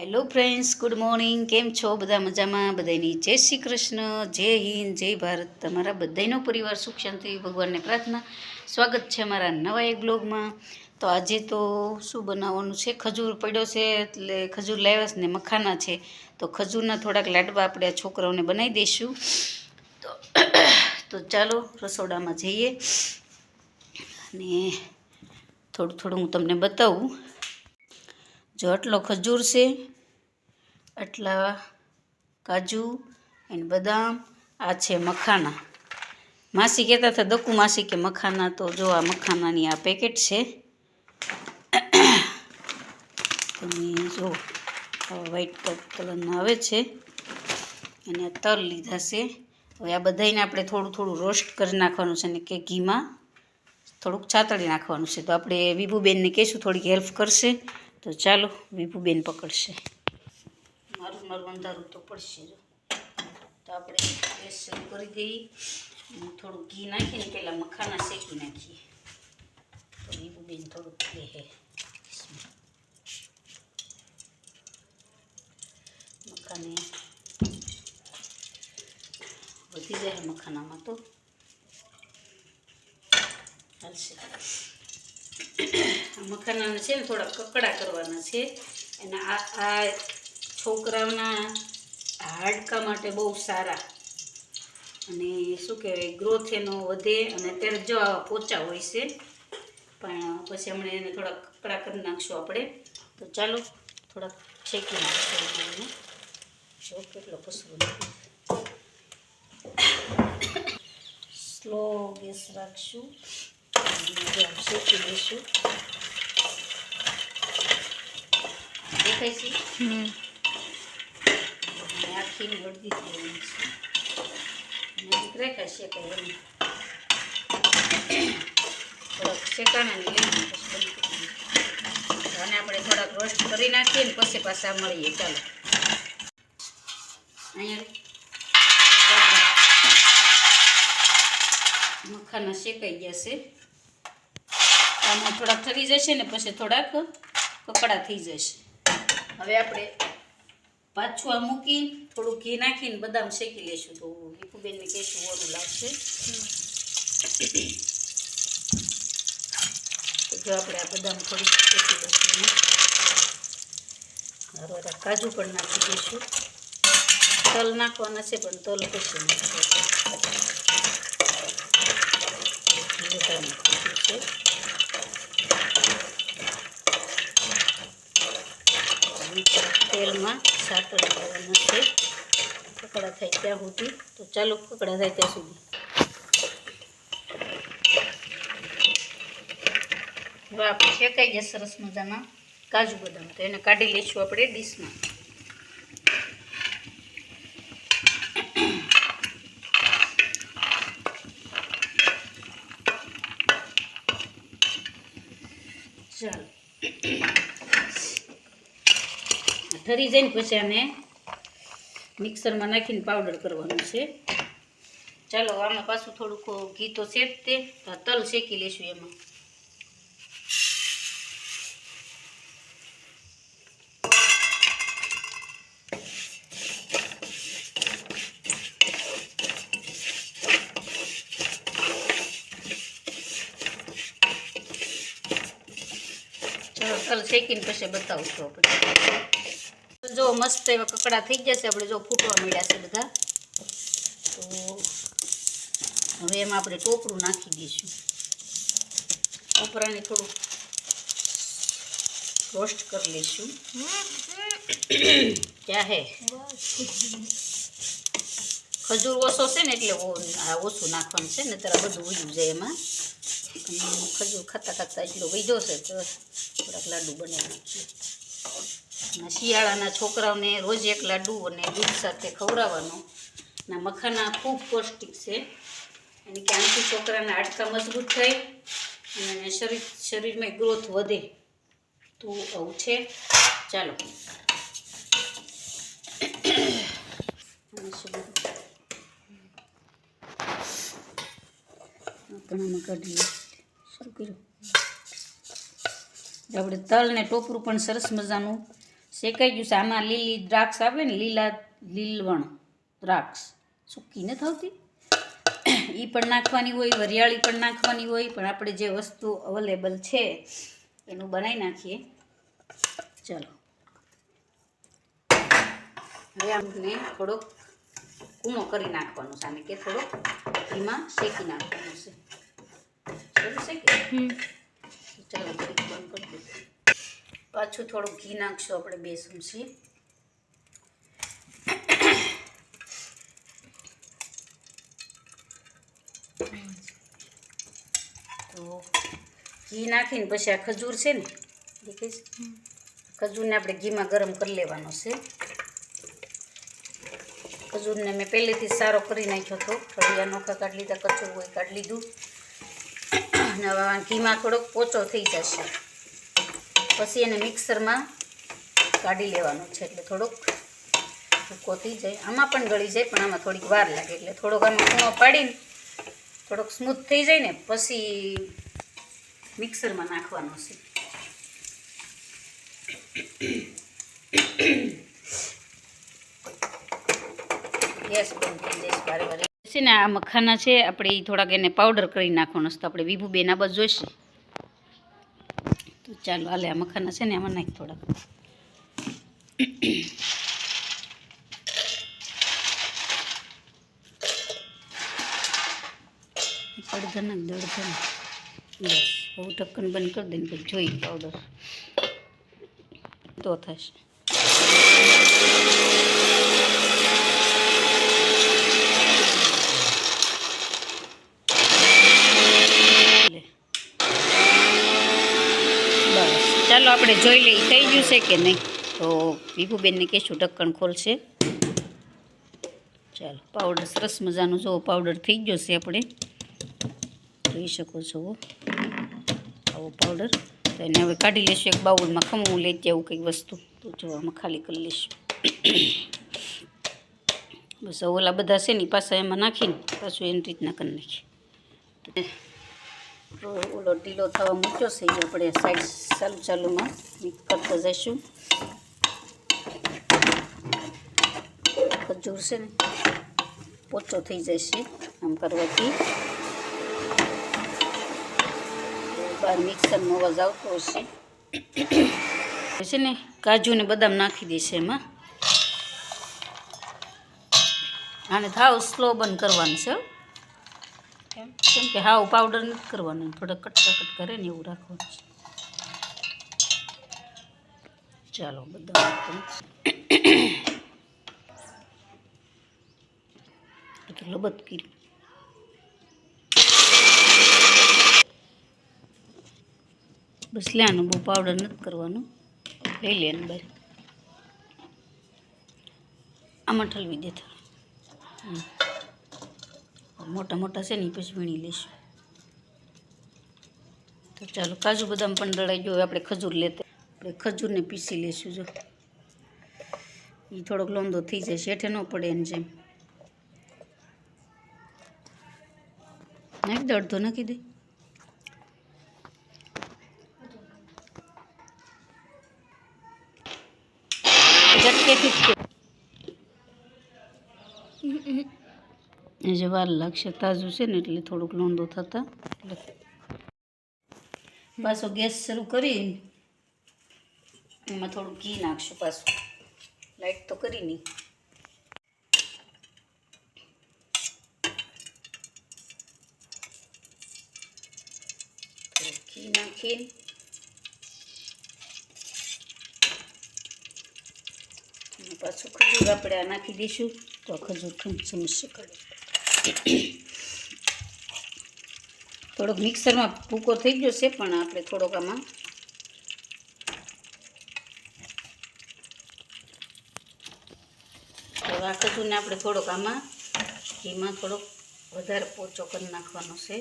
Hello friends good morning કેમ છો? બધા મજામાં? બધાની જય શ્રી કૃષ્ણ, જય હિન્દ, જય ભારત. તમારા બધાનો પરિવાર સુખ શાંતિ, ભગવાનને પ્રાર્થના. સ્વાગત છે અમારા નવા એક બ્લોગમાં તો આજે તો શું બનાવવાનું છે? ખજૂર પડ્યો છે, એટલે ખજૂર લાવ્યા છે ને મખાના છે. તો ખજૂરના થોડાક લાડવા આપણે આ છોકરાઓને બનાવી દઈશું. તો તો ચાલો રસોડામાં જઈએ. અને થોડું થોડું હું તમને બતાવું. જો આટલો ખજૂર છે, આટલા કાજુ એન્ડ બદામ, આ છે મખાના. માસી કહેતા હતા, દકુ માસી કે મખાના તો જો આ મખાનાની આ પેકેટ છે. તમે જો વ્હાઈટ કલરના આવે છે અને આ તલ લીધા છે. હવે આ બધાને આપણે થોડું થોડું રોસ્ટ કરી નાખવાનું છે ને કે ઘીમાં થોડુંક છાતળી નાખવાનું છે. તો આપણે વિભુબેનને કહીશું થોડીક હેલ્પ કરશે. તો ચાલો, વિભુબેન પકડશે. મારું મારું અંધારું તો પડશે જો. તો આપણે ગેસ શરૂ કરી દઈએ. થોડું ઘી નાખીને પહેલાં મખાના શેકી નાખીએ. તો વિભુબેન થોડુંક હે મખાને વધી જાય મખાનામાં તો. હાલશે. આ મખાનાને છે ને થોડા કકડા કરવાના છે. અને આ આ છોકરાઓના હાડકા માટે બહુ સારા. અને શું કહેવાય ગ્રોથ એનો વધે અને અત્યારે જો આવા પોચા હોય છે, પણ પછી હમણાં એને થોડા કકડા કરી નાખશું આપણે. તો ચાલો, થોડાક શેકી નાખશું એને. કેટલો પસવો સ્લો ગેસ રાખશું. શેકી દઈશું દેખાય છે અને આખી અડધી દેવાની છે. અને રેખા શેકાય એમ. થોડાક શેકાણે ને લઈ પછી બંધ કરી દઈએ. આને આપણે થોડાક રોસ્ટ કરી નાખીએ ને પછી પાછા મળીએ. ચાલો. અહીંયા મખાના શેકાઈ ગયા છે. આમાં થોડાક ઠરી જશે ને પછી થોડાક કકડા થઈ જશે. હવે આપણે પાછું આ મૂકી થોડું ઘી નાખીને બદામ શેકી લઈશું. તો વિપુબેનને કહેશું ઓરું લાગશે. જો આપણે આ બદામ થોડીક શેકી લઈશું. હવે કાજુ પણ નાખી દઈશું. તલ નાખવાના છે, પણ તલ પછી નાખવાનું છે. તેલમાં લેવાનો છે. કકડા થાય ત્યાં સુધી. તો ચાલો કકડા થાય ત્યાં સુધી. હવે આપણે શેકાઈ ગયા સરસ મજાના. કાજુ બદામ તો એને કાઢી લઈશું આપણે ડીશમાં ચાલો ઠરી જઈને પછી આને મિક્સરમાં નાખીને પાવડર કરવાનું છે. ચાલો, આમાં પાછું થોડુંક ઘી તો શેક તે તલ શેકી લેશું એમાં. ચાલો, તલ શેકીને પછી બતાવું છું આપણે. જો મસ્ત એવા કકડા થઈ જશે આપણે જો ફૂટવા મળ્યા છે બધા. તો હવે એમાં આપણે ટોપરું નાખી દઈશું. ટોપરાને થોડું રોસ્ટ કરી લઈશું. ક્યાં હે? ખજૂર ઓછો છે ને એટલે ઓછું નાખવાનું છે. ને ત્યારે બધું ઉયું જાય એમાં. ખજૂર ખાતા ખાતા એટલો વધ્યો છે તો થોડાક લાડુ બનાવી નાખીએ અને શિયાળાના છોકરાઓને રોજ એક લાડુ અને દૂધ સાથે ખવડાવવાનું. ના મખાના ખૂબ પૌષ્ટિક છે. અને કે આનાથી છોકરાના હાડકા મજબૂત થાય અને શરીર શરીરમાં ગ્રોથ વધે, તો આવું છે. ચાલો. અને શું બધું? ઘણામાં કાઢી શરૂ કર્યું? આપણે તલ ને ટોપરું પણ સરસ મજાનું શેકાઈ ગયું છે. આમાં લીલી દ્રાક્ષ આવે ને લીલા લીલવણ દ્રાક્ષ. સૂકી ન થતી એ પણ નાખવાની હોય વરિયાળી પણ નાખવાની હોય પણ આપણે જે વસ્તુ અવેલેબલ છે એનું બનાવી નાખીએ. ચાલો. હવે આમને થોડોક કૂણો કરી નાખવાનો છે. આને કે થોડોક એમાં શેકી નાખવાનું છે. ચલો ચાલો બંધ કરી દઈએ. પાછું થોડું ઘી નાખશું આપણે બે ચમચી તો ઘી નાખીને પછી આ ખજૂર છે ને દેખાય છે? ખજૂરને આપણે ઘીમાં ગરમ કરી લેવાનો છે. ખજૂરને મેં પહેલેથી સારો કરી નાખ્યો હતો. ઠળિયા નોખા કાઢી લીધા કચું હોય કાઢી લીધું. અને ઘીમાં થોડોક પોચો થઈ જશે. પછી એને મિક્સરમાં કાઢી લેવાનું છે એટલે થોડોક કોતી જાય. આમાં પણ ગળી જાય, પણ આમાં થોડીક વાર લાગે. એટલે થોડોક આમાં ખૂણો પાડીને થોડોક સ્મૂથ થઈ જાય ને, પછી મિક્સરમાં નાખવાનો છે. ગેસ બંધ છે ને, આ મખાના છે, આપણે થોડાક એને પાવડર કરી નાખવાનો છે. તો આપણે વિભુબેન આ બધું જોઈશે ચાલો, હાલે, આ મખાના છે ને, આમાં નાખ થોડાક. અડધા નાખ દે અડધા નાખ બસ, બહુ ઢક્કન બંધ કરી દઈને પછી જોઈ પાવડર. તો થશે લે. બસ ચાલો આપણે જોઈ લઈએ, થઈ ગયું છે કે નહીં? તો વિભુબેનને કહેશું ઢક્કણ ખોલશે. ચાલો પાવડર સરસ મજાનો જો પાવડર થઈ ગયો છે આપણે. જોઈ શકો છો. આવો પાવડર તો એને હવે કાઢી લેશું એક બાઉલમાં ખમવું લેતી આવું કંઈક વસ્તુ. તો જો આમાં ખાલી કરી લઈશું બસ ઓલા બધા છે ને પાછા એમાં નાખીને પાછું એની રીતના કરી નાખીએ. ઓલો ઢીલો થવા મૂક્યો છે એ આપણે સાઈડ ચાલુ ચાલુમાં મિક્સ કરતા જઈશું. ખજૂર છે ને પોચો થઈ જશે આમ કરવાથી. બાર મિક્સરનો અવાજ આવતો હશે. છે ને કાજુ ને બદામ નાખી દેશે એમાં. આને થાવ સ્લો બંધ કરવાનું છે કેમ? કે હાવ પાવડર નથી કરવાનું થોડા કટકા કટ કરે ને એવું રાખવાનું છે. ચાલો, બધા લબત કર્યું. બસ લેવાનું, બહુ પાવડર નથી કરવાનું. લઈ લેવાનું બાર. આમાં ઠલવી દે મોટા મોટા છે ને પછી વીણી લઈશું. તો ચાલો, કાજુ બદામ પણ દળાઈ ગયો આપણે ખજૂર લેતે આપણે ખજૂરને પીસી લઈશું જો. એ થોડોક લોંદો થઈ જાય શેઠે ન પડે એને જેમ. નાખી દે, અડધો નાખી દે. એ જે વાર લાગશે તાજું છે ને એટલે થોડુંક લોંદો થતા. બસો ગેસ શરૂ કરી. એમાં થોડું ઘી નાખશું પાછું. લાઈટ તો કરી નહીં. ઘી નાખીને. પાછું ખજૂર આપણે આ નાખી દઈશું. તો ખજૂર ખમચમશે કરે થોડોક મિક્સરમાં ભૂકો થઈ ગયો છે, પણ આપણે થોડોક આમાં તો આ ખજૂરને આપણે થોડોક આમાં ઘીમાં થોડોક વધારે પોચો કરી નાખવાનો છે.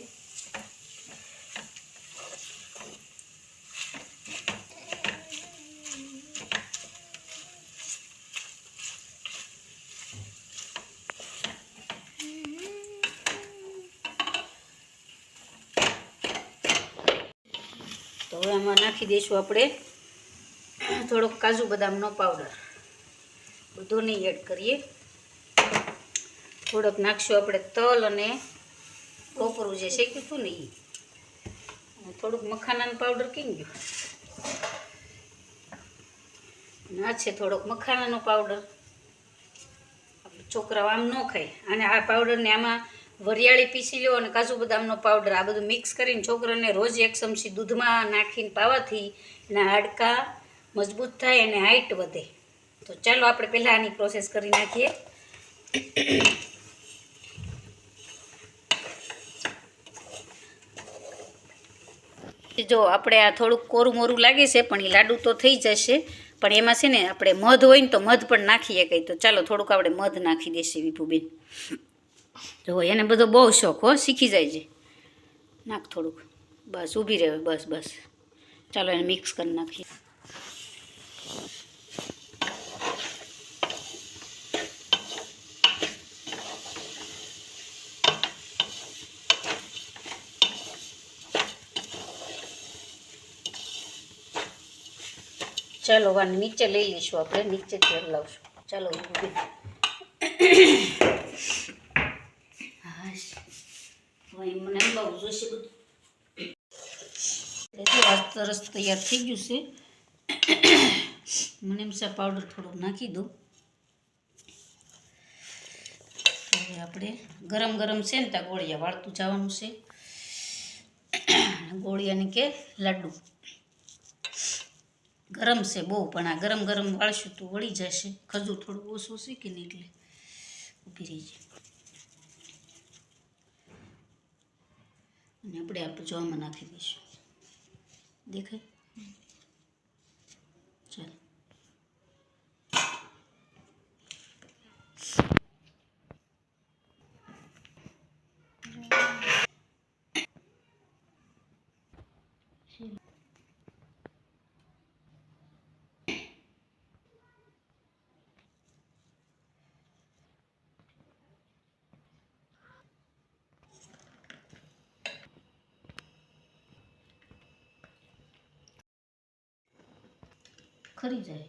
તો હવે આમાં નાખી દઈશું આપણે થોડોક કાજુ બદામનો પાવડર બધો નહીં એડ કરીએ. થોડોક નાખશું આપણે તલ અને ટોપરું જે શેક્યું હતું ને એ થોડુંક મખાનાનું પાવડર કઈ ગયો? ના છે થોડોક મખાનાનો પાવડર છોકરાઓ આમ ન ખાય. અને આ પાવડરને આમાં વરિયાળી પીસી લો અને કાજુ બદામનો પાવડર આ બધું મિક્સ કરીને છોકરાને રોજ એક ચમચી દૂધમાં નાખીને પાવાથી એના હાડકાં મજબૂત થાય અને હાઇટ વધે. તો ચાલો આપણે પહેલાં આની પ્રોસેસ કરી નાખીએ. જો આપણે આ થોડુંક કોરું મોરું લાગે છે, પણ એ લાડુ તો થઈ જશે. પણ એમાં છે ને આપણે મધ હોય ને તો મધ પણ નાખીએ કંઈ. તો ચાલો થોડુંક આપણે મધ નાખી દેશે વિભુબેન. જો એને બધો બહુ શોખ હો, શીખી જાય છે. નાખ થોડુંક. બસ, ઊભી રહે, બસ બસ. ચાલો એને મિક્સ કરી નાખીએ. ચાલો વાને નીચે લઈ લઈશું આપણે નીચે તેલ લાવશું. ચાલો મને બહુ જોશે બધું. આ સરસ તૈયાર થઈ ગયું છે. મને એમ છે પાવડર થોડો નાખી દઉં આપણે ગરમ ગરમ છે ને ત્યાં ગોળિયા વાળતું જવાનું છે. ગોળિયાને કે લાડુ. ગરમ છે બહુ, પણ આ ગરમ ગરમ વાળશું તો વળી જશે. ખજૂર થોડું ઓછું શીખીને એટલે ઊભી રહી જાય. અને આપણે આપણે જોવામાં નાખી દઈશું. દેખાય ચાલો ખરી જાય.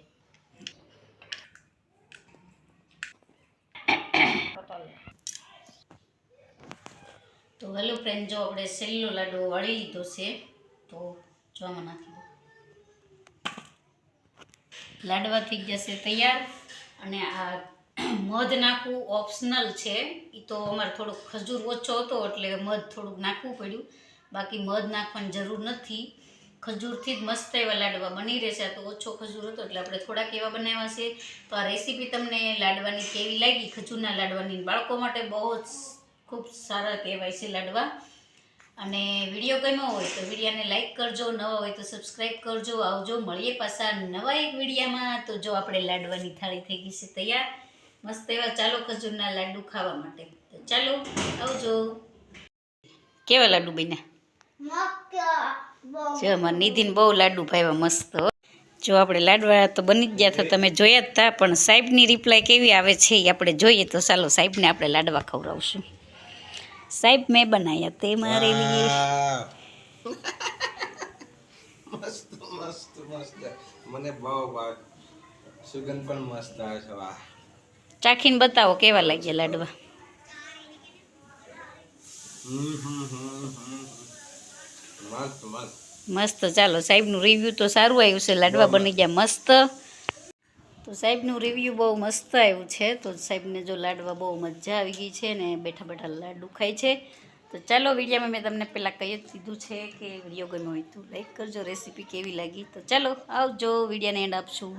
તો હેલો ફ્રેન્ડ જો આપણે સેલ્લો લાડુ વાળી લીધો છે, તો જોવામાં નાખી દો. લાડવા થઈ જશે તૈયાર અને આ મધ નાખવું ઓપ્શનલ છે. એ તો અમારે થોડુંક ખજૂર ઓછો હતો એટલે મધ થોડુંક નાખવું પડ્યું. બાકી મધ નાખવાની જરૂર નથી. ખજૂરથી જ મસ્ત એવા લાડવા બની રહેશે. આ તો ઓછો ખજૂર હતો એટલે આપણે થોડાક એવા બનાવ્યા છે. તો આ રેસીપી તમને લાડવાની કેવી લાગી? ખજૂરના લાડવાની બાળકો માટે બહુ જ ખૂબ સારા કહેવાય છે લાડવા. અને વીડિયો ગમ્યો હોય તો વિડીયાને લાઇક કરજો, નવા હોય તો સબસ્ક્રાઈબ કરજો. આવજો, મળીએ પાછા નવા એક વિડીયામાં. તો જો આપણે લાડવાની થાળી થઈ ગઈ છે તૈયાર. મસ્ત એવા ચાલો ખજૂરના લાડુ ખાવા માટે. તો ચાલો, આવજો. કેવા લાડુ બન્યા? જો અમારે નિધિન બહુ લાડુ ભાવ્યા મસ્ત જો આપણે લાડવા તો બની જ ગયા તો તમે જોયા જ હતા પણ સાહેબની રિપ્લાય કેવી આવે છે એ આપણે જોઈએ તો ચાલો સાહેબને આપણે લાડવા ખવડાવશું. સાહેબ મેં બનાવ્યા તે મારે લીએ મસ્ત મસ્ત મસ્ત. મને બહુ ભાવે. સુગંધ પણ મસ્ત આવે છે વાહ. ચાખીને બતાવો કેવા લાગ્યા લાડવા? હમ હમ હમ હમ. મસ્ત ચાલો સાહેબનું રિવ્યૂ તો સારું આવ્યું છે. લાડવા બની ગયા મસ્ત. તો સાહેબનું રિવ્યૂ બહુ મસ્ત આવ્યું છે. તો સાહેબને જો લાડવા બહુ મજા આવી ગઈ છે ને બેઠા બેઠા લાડુ ખાય છે. તો ચાલો વિડીયોમાં મેં તમને પહેલાં કહી જ દીધું છે કે વીડિયો ગમ્યો હોય તો લાઈક કરજો. રેસીપી કેવી લાગી તો ચાલો આવજો. વિડીયાને એન્ડ આપશું.